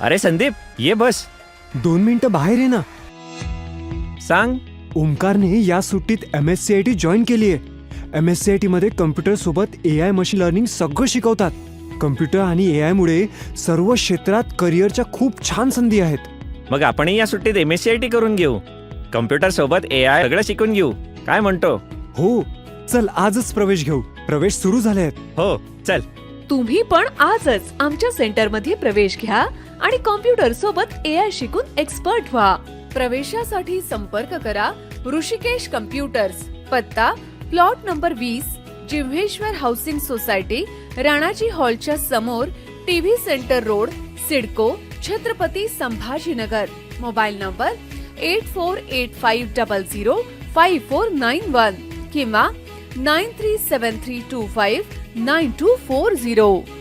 अरे संदीप ये बस. दोन मिनिटं बाहेर आहे ना. सांग. ओमकारने या सुट्टीत M S C I T join केली आहे M S C I T मध्ये कम्प्युटर सोबत ए आय मशीन लर्निंग सगळं शिकवतात. कम्प्युटर आणि ए आय मुळे सर्व क्षेत्रात करिअरच्या खूप छान संधी आहेत. मग आपणही या सुट्टीत M S C I T करून घेऊ. कम्प्युटर सोबत ए आय सगळं शिकून घेऊ. काय म्हणतो? हो चल आजच प्रवेश घेऊ. प्रवेश सुरू झाले आहेत हो चल. तुम्ही पण आजच आमच्या सेंटरमध्ये प्रवेश घ्या आणि कॉम्प्युटर सोबत ए आय शिकून एक्सपर्ट व्हा. प्रवेशासाठी संपर्क करा ऋषिकेश कम्प्युटर्स पत्ता प्लॉट नंबर वीस जिव्हेश्वर हाऊसिंग सोसायटी राणाजी हॉलच्या समोर TV centre road CIDCO Chhatrapati Sambhajinagar. Mobile number eight four eight five double zero five four nine one किंवा 9373259240